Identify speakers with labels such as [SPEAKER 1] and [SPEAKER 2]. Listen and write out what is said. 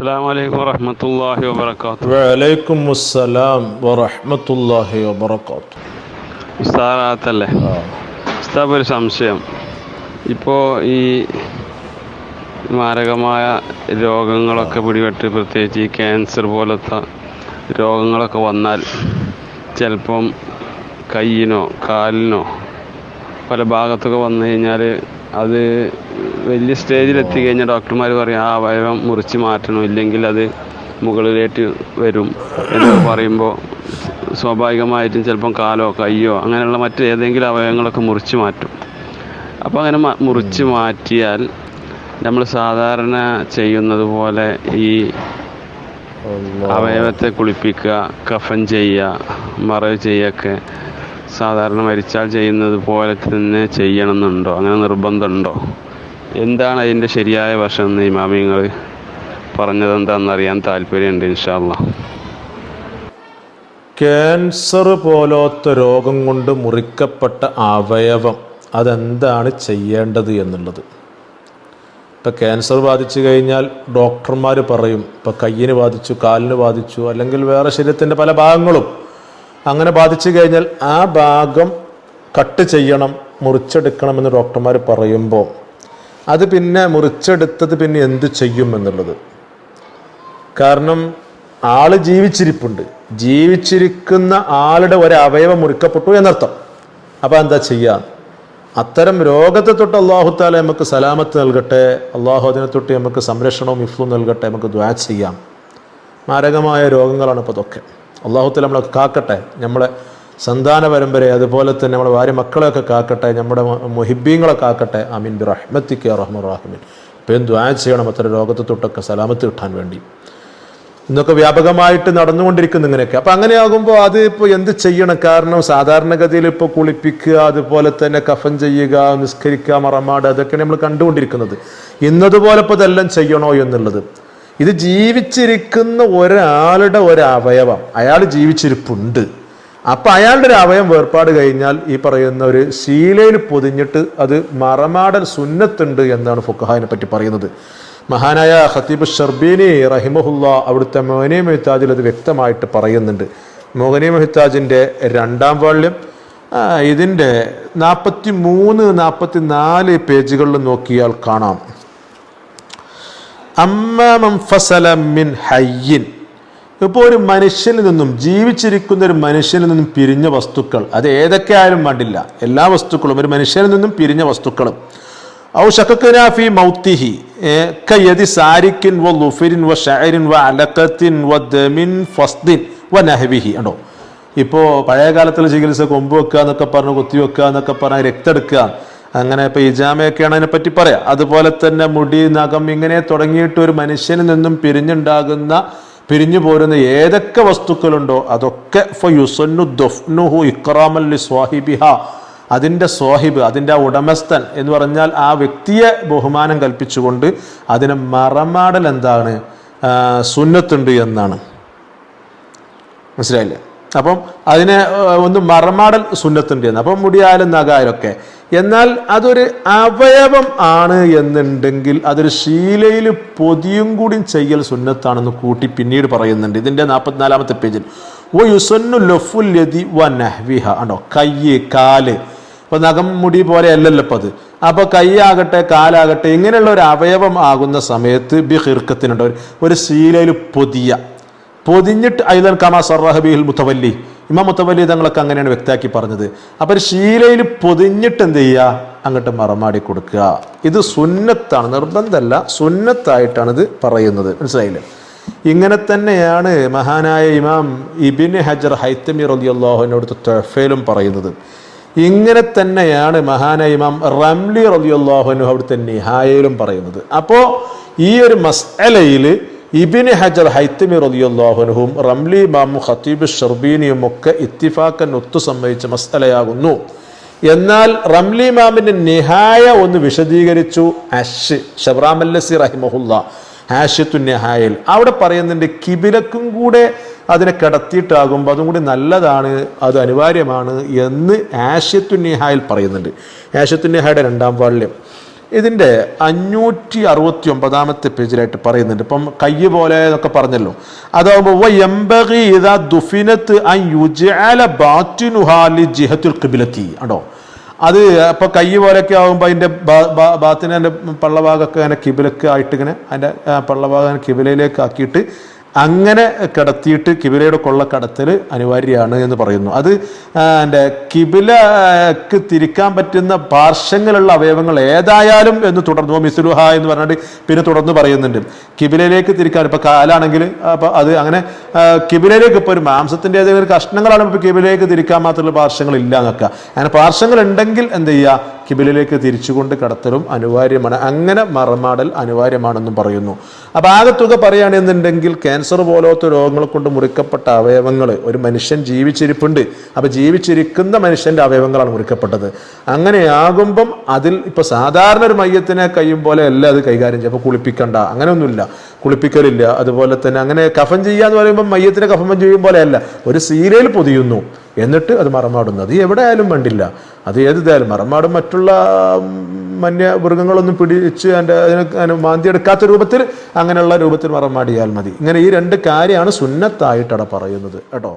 [SPEAKER 1] അസ്സാം വലൈക്കും വറഹമത്തല്ലാഹി വബർക്കാത്തു
[SPEAKER 2] വലൈക്കും അസ്സലാം വറഹ്മത്തുള്ളാഹി വബറകാത്തു
[SPEAKER 1] ഉസ്താറാത്തല്ലേ ഉസ്താബ് ഒരു സംശയം. ഇപ്പോൾ ഈ മാരകമായ രോഗങ്ങളൊക്കെ പിടിപെട്ട് പ്രത്യേകിച്ച് ഈ ക്യാൻസർ പോലത്തെ രോഗങ്ങളൊക്കെ വന്നാൽ ചിലപ്പം കയ്യിനോ കാലിനോ പല ഭാഗത്തൊക്കെ വന്നു കഴിഞ്ഞാൽ അത് വലിയ സ്റ്റേജിൽ എത്തിക്കഴിഞ്ഞാൽ ഡോക്ടർമാർ പറയും ആ അവയവം മുറിച്ച് മാറ്റണം ഇല്ലെങ്കിൽ അത് മുകളിലേറ്റ് വരും എന്ന് പറയുമ്പോൾ സ്വാഭാവികമായിട്ടും ചിലപ്പം കാലോ കയ്യോ അങ്ങനെയുള്ള മറ്റ് ഏതെങ്കിലും അവയവങ്ങളൊക്കെ മുറിച്ച് മാറ്റും. അപ്പോൾ അങ്ങനെ മുറിച്ച് മാറ്റിയാൽ നമ്മൾ സാധാരണ ചെയ്യുന്നത് പോലെ ഈ അവയവത്തെ കുളിപ്പിക്കുക കഫൻ ചെയ്യുക മറവ് ചെയ്യൊക്കെ സാധാരണ മരിച്ചാൽ ചെയ്യുന്നത് പോലെ തന്നെ ചെയ്യണമെന്നുണ്ടോ? അങ്ങനെ നിർബന്ധമുണ്ടോ? എന്താണ് അതിന്റെ ശരിയായ വശം എന്ന് ഇമാമിങ്ങൾ പറഞ്ഞത് എന്താണെന്ന് അറിയാൻ താല്പര്യമുണ്ട് ഇൻഷാല്ല
[SPEAKER 2] ക്യാൻസർ പോലത്തെ രോഗം കൊണ്ട് മുറിക്കപ്പെട്ട അവയവം അതെന്താണ് ചെയ്യേണ്ടത് എന്നുള്ളത്? ഇപ്പം ക്യാൻസർ ബാധിച്ചു കഴിഞ്ഞാൽ ഡോക്ടർമാർ പറയും ഇപ്പം കയ്യിന് ബാധിച്ചു കാലിന് ബാധിച്ചു അല്ലെങ്കിൽ വേറെ ശരീരത്തിന്റെ പല ഭാഗങ്ങളും അങ്ങനെ ബാധിച്ചു കഴിഞ്ഞാൽ ആ ഭാഗം കട്ട് ചെയ്യണം മുറിച്ചെടുക്കണമെന്ന് ഡോക്ടർമാർ പറയുമ്പോൾ അത് പിന്നെ മുറിച്ചെടുത്തത് പിന്നെ എന്ത് ചെയ്യും എന്നുള്ളത്. കാരണം ആൾ ജീവിച്ചിരിപ്പുണ്ട്. ജീവിച്ചിരിക്കുന്ന ആളുടെ ഒരു അവയവം മുറിക്കപ്പെട്ടു എന്നർത്ഥം. അപ്പോൾ എന്താ ചെയ്യാം? അത്തരം രോഗത്തെ തൊട്ട് അള്ളാഹു താല നമുക്ക് സലാമത്ത് നൽകട്ടെ അള്ളാഹു അതിനെ തൊട്ട് നമുക്ക് സംരക്ഷണവും ഇഫ്ലും നൽകട്ടെ നമുക്ക് ദ്വാ ചെയ്യാം. മാരകമായ രോഗങ്ങളാണ് ഇപ്പോൾ ഇതൊക്കെ അള്ളാഹു നമ്മളൊക്കെ നമ്മളെ കാക്കട്ടെ. നമ്മളെ സന്താന പരമ്പരയെ അതുപോലെ തന്നെ നമ്മുടെ ഭാര്യ മക്കളെയൊക്കെ കാക്കട്ടെ. നമ്മുടെ മുഹിബീങ്ങളെ കാക്കട്ടെ. അമീൻ ബി റഹ്മത്തിക്ക് റഹ്മർ റഹ്മീൻ. ഇപ്പം ആ ചെയ്യണം? അത്ര രോഗത്തെ തൊട്ടൊക്കെ സലാമത്ത് കിട്ടാൻ വേണ്ടി. ഇന്നൊക്കെ വ്യാപകമായിട്ട് നടന്നുകൊണ്ടിരിക്കുന്നു ഇങ്ങനെയൊക്കെ. അപ്പം അങ്ങനെയാകുമ്പോൾ അത് ഇപ്പോൾ എന്ത് ചെയ്യണം? കാരണം സാധാരണഗതിയിൽ ഇപ്പോൾ കുളിപ്പിക്കുക അതുപോലെ തന്നെ കഫൻ ചെയ്യുക നിസ്കരിക്കുക മറമാട് അതൊക്കെയാണ് നമ്മൾ കണ്ടുകൊണ്ടിരിക്കുന്നത്. ഇന്നതുപോലെ ഇപ്പോൾ ഇതെല്ലാം ചെയ്യണോ എന്നുള്ളത്. ഇത് ജീവിച്ചിരിക്കുന്ന ഒരാളുടെ ഒരു അവയവം. അയാൾ ജീവിച്ചിരിപ്പുണ്ട്. അപ്പൊ അയാളുടെ ഒരു അവയം വേർപാട് കഴിഞ്ഞാൽ ഈ പറയുന്ന ഒരു ശീലയിൽ പൊതിഞ്ഞിട്ട് അത് മറമാടൽ സുന്നത്തുണ്ട് എന്നാണ് ഫുഖഹാനെ പറ്റി പറയുന്നത്. മഹാനായ ഖത്തീബ് ഷർബീനി റഹിമഹുല്ല അവിടുത്തെ മോഹനി മെഹ്താജിൽ അത് വ്യക്തമായിട്ട് പറയുന്നുണ്ട്. മോഹനി മെഹ്താജിന്റെ രണ്ടാം വാള്യം ഇതിന്റെ നാൽപ്പത്തി മൂന്ന് നാൽപ്പത്തി നാല് പേജുകളിൽ നോക്കിയാൽ കാണാം. അമ്മാമം ഫസല മിൻ ഹയ്യിൻ. ഇപ്പോൾ ഒരു മനുഷ്യനിൽ നിന്നും ജീവിച്ചിരിക്കുന്ന ഒരു മനുഷ്യനിൽ നിന്നും പിരിഞ്ഞ വസ്തുക്കൾ അത് ഏതൊക്കെ ആയാലും വേണ്ടില്ല. എല്ലാ വസ്തുക്കളും ഒരു മനുഷ്യനിൽ നിന്നും പിരിഞ്ഞ വസ്തുക്കളും. ഔ ഷക്കനാഫി മൗത്തിഹി കയതി സാരിക്കിൻ വ ലുഫിരിൻ വ ഷൈരിൻ വ അലക്കത്തിൻ വ ദമിൻ ഫസ്ദിൻ വ നഹവിഹി. ഉണ്ടോ ഇപ്പോൾ പഴയ കാലത്തുള്ള ചികിത്സ കൊമ്പ് വെക്കുക എന്നൊക്കെ പറഞ്ഞ് കുത്തി വെക്കുക എന്നൊക്കെ പറഞ്ഞ് രക്തം എടുക്കുക. അങ്ങനെ ഇപ്പോൾ ഇജാമയൊക്കെയാണ് അതിനെപ്പറ്റി പറയാം. അതുപോലെ തന്നെ മുടി നഖം ഇങ്ങനെ തുടങ്ങിയിട്ട് ഒരു മനുഷ്യനിൽ നിന്നും പിരിഞ്ഞുണ്ടാകുന്ന പിരിഞ്ഞു പോരുന്ന ഏതൊക്കെ വസ്തുക്കളുണ്ടോ അതൊക്കെ സ്വാഹിബിഹ. അതിന്റെ സ്വാഹിബ് അതിന്റെ ആ ഉടമസ്ഥൻ എന്ന് പറഞ്ഞാൽ ആ വ്യക്തിയെ ബഹുമാനം കൽപ്പിച്ചുകൊണ്ട് അതിനെ മറമാടൽ എന്താണ്? സുന്നത്തുണ്ട് എന്നാണ്. മനസ്സിലായില്ലേ? അപ്പം അതിനെ ഒന്ന് മറമാടൽ സുന്നത്തുണ്ട് അപ്പം മുടിയാലും നഗായാലൊക്കെ എന്നാൽ അതൊരു അവയവം ആണ് എന്നുണ്ടെങ്കിൽ അതൊരു ശീലയിൽ പൊതിയും കൂടി ചെയ്യൽ സുന്നത്താണെന്ന് കൂട്ടി പിന്നീട് പറയുന്നുണ്ട്. ഇതിന്റെ നാൽപ്പത്തിനാലാമത്തെ പേജിൽ. ഓ യുസന്നു ലഫുൽ യദി വ നഹ്വിഹ. ആണോ? കയ്യ് കാൽ. ഇപ്പൊ നഖം മുടി പോലെ അല്ലല്ലോ ഇപ്പൊ അത്. അപ്പോൾ കൈയാകട്ടെ കാലാകട്ടെ ഇങ്ങനെയുള്ള ഒരു അവയവം ആകുന്ന സമയത്ത് ബി ഹിർക്കത്തിനുണ്ട് ഒരു ശീലയിൽ പൊതിയ. പൊതിഞ്ഞിട്ട് ഐലൻ കമാ സർറഹബിഹിൽ മുത്തവല്ലി. ഇമാം മുത്തവല്ലി തങ്ങളൊക്കെ അങ്ങനെയാണ് വ്യക്തമാക്കി പറഞ്ഞത്. അപ്പൊ ശീലയിൽ പൊതിഞ്ഞിട്ട് എന്ത് ചെയ്യുക? അങ്ങോട്ട് മറമാടി കൊടുക്കുക. ഇത് സുന്നത്താണ് നിർബന്ധമല്ല സുന്നത്തായിട്ടാണ് ഇത് പറയുന്നത്. മനസ്സിലായില്ലേ? ഇങ്ങനെ തന്നെയാണ് മഹാനായ ഇമാം ഇബിൻ ഹജർ ഹൈത്തമി റലിയല്ലാഹുവിനോടുത്ത് തൊഫയിലും പറയുന്നത്. ഇങ്ങനെ തന്നെയാണ് മഹാനായ ഇമാം റംലി റലിയല്ലാഹുനു അവിടുത്തെ നിഹായയിലും പറയുന്നത്. അപ്പോൾ ഈ ഒരു മസ്അലയിൽ ഇബിന് ഹജർ ഹൈത്തമി റലിയല്ലാഹുനുഹും റംലി മാമു ഖത്തീബ് ഷർബീനിയും ഒക്കെ ഇത്തിഫാക്കൻ ഒത്തു സംഭവിച്ച മസ്തലയാകുന്നു എന്നാൽ റംലി മാമിന്റെ നിഹായ ഒന്ന് വിശദീകരിച്ചു. അഷ് ഷബ്രാമല്ലസി റഹിമഹുല്ല ഹാഷ്യത്തു നെഹായൽ. അവിടെ പറയുന്നുണ്ട് കിബിലക്കും കൂടെ അതിനെ കിടത്തിയിട്ടാകുമ്പോൾ അതും കൂടി നല്ലതാണ് അത് അനിവാര്യമാണ് എന്ന് ആഷ്യത്തു നിഹായിൽ പറയുന്നുണ്ട്. ആഷ്യത്തു നിഹായുടെ രണ്ടാം വാള്യം. ഇതിന്റെ അഞ്ഞൂറ്റി അറുപത്തി ഒമ്പതാമത്തെ പേജിലായിട്ട് പറയുന്നുണ്ട്. ഇപ്പം കൈ പോലെ എന്നൊക്കെ പറഞ്ഞല്ലോ. അതാവുമ്പോൾ അത് അപ്പോൾ കൈ പോലെയൊക്കെ ആകുമ്പോൾ അതിന്റെ ബാത്തിന് അതിന്റെ പള്ളഭാഗമൊക്കെ അങ്ങനെ കിബിലൊക്കെ ആയിട്ട് ഇങ്ങനെ അതിന്റെ പള്ളഭാഗം കിബിലയിലേക്ക് ആക്കിയിട്ട് അങ്ങനെ കിടത്തിയിട്ട് കിബിലയുടെ കൊള്ള കടത്തൽ അനിവാര്യമാണ് എന്ന് പറയുന്നു. അത് എന്റെ കിബിലക്ക് തിരിക്കാൻ പറ്റുന്ന പാർശ്വങ്ങളുള്ള അവയവങ്ങൾ ഏതായാലും എന്ന് തുടർന്നു. മിസുലുഹ എന്ന് പറഞ്ഞിട്ട് പിന്നെ തുടർന്ന് പറയുന്നുണ്ട്. കിബിലയിലേക്ക് തിരിക്കാൻ ഇപ്പോൾ കാലാണെങ്കിൽ അപ്പോൾ അത് അങ്ങനെ കിബിലയിലേക്ക് ഇപ്പോൾ ഒരു മാംസത്തിന്റെ ഏതെങ്കിലും ഒരു കഷ്ണങ്ങളാണ് ഇപ്പോൾ കിബിലയിലേക്ക് തിരിക്കാൻ മാത്രമുള്ള പാർശ്വങ്ങൾ ഇല്ല എന്നൊക്കെ. അങ്ങനെ പാർശ്വങ്ങൾ ഉണ്ടെങ്കിൽ എന്ത് ചെയ്യുക? കിബിലയിലേക്ക് തിരിച്ചുകൊണ്ട് കടത്തലും അനിവാര്യമാണ്. അങ്ങനെ മറമാടൽ അനിവാര്യമാണെന്നും പറയുന്നു. അപ്പോൾ തുക പറയുകയാണെന്നുണ്ടെങ്കിൽ ക്യാൻസർ പോലത്തെ രോഗങ്ങൾ കൊണ്ട് മുറിക്കപ്പെട്ട അവയവങ്ങൾ ഒരു മനുഷ്യൻ ജീവിച്ചിരിപ്പുണ്ട്. അപ്പോൾ ജീവിച്ചിരിക്കുന്ന മനുഷ്യന്റെ അവയവങ്ങളാണ് മുറിക്കപ്പെട്ടത്. അങ്ങനെയാകുമ്പം അതിൽ ഇപ്പോൾ സാധാരണ ഒരു മയ്യത്തിനെ കയ്യും പോലെ അല്ല അത് കൈകാര്യം ചെയ്യുക. അപ്പോൾ കുളിപ്പിക്കണ്ട. അങ്ങനെയൊന്നുമില്ല. കുളിപ്പിക്കലില്ല. അതുപോലെ തന്നെ അങ്ങനെ കഫൻ ചെയ്യുക എന്ന് പറയുമ്പോൾ മയ്യത്തിനെ കഫൻ ചെയ്യും പോലെ അല്ല. ഒരു സീരയിൽ പൊതിയുന്നു. എന്നിട്ട് അത് മറമാടുന്നു. അത് എവിടെ ആയാലും വേണ്ടില്ല. അത് ഏതായാലും മറമാടും. മറ്റുള്ള മന്യ മൃഗങ്ങളൊന്നും പിടിച്ച് അതിന്റെ അതിന് മാന്തിയെടുക്കാത്ത രൂപത്തിൽ അങ്ങനെയുള്ള രൂപത്തിൽ മറമാടിയാൽ മതി. ഇങ്ങനെ ഈ രണ്ട് കാര്യമാണ് സുന്നത്തായിട്ടവിടെ പറയുന്നത്. കേട്ടോ?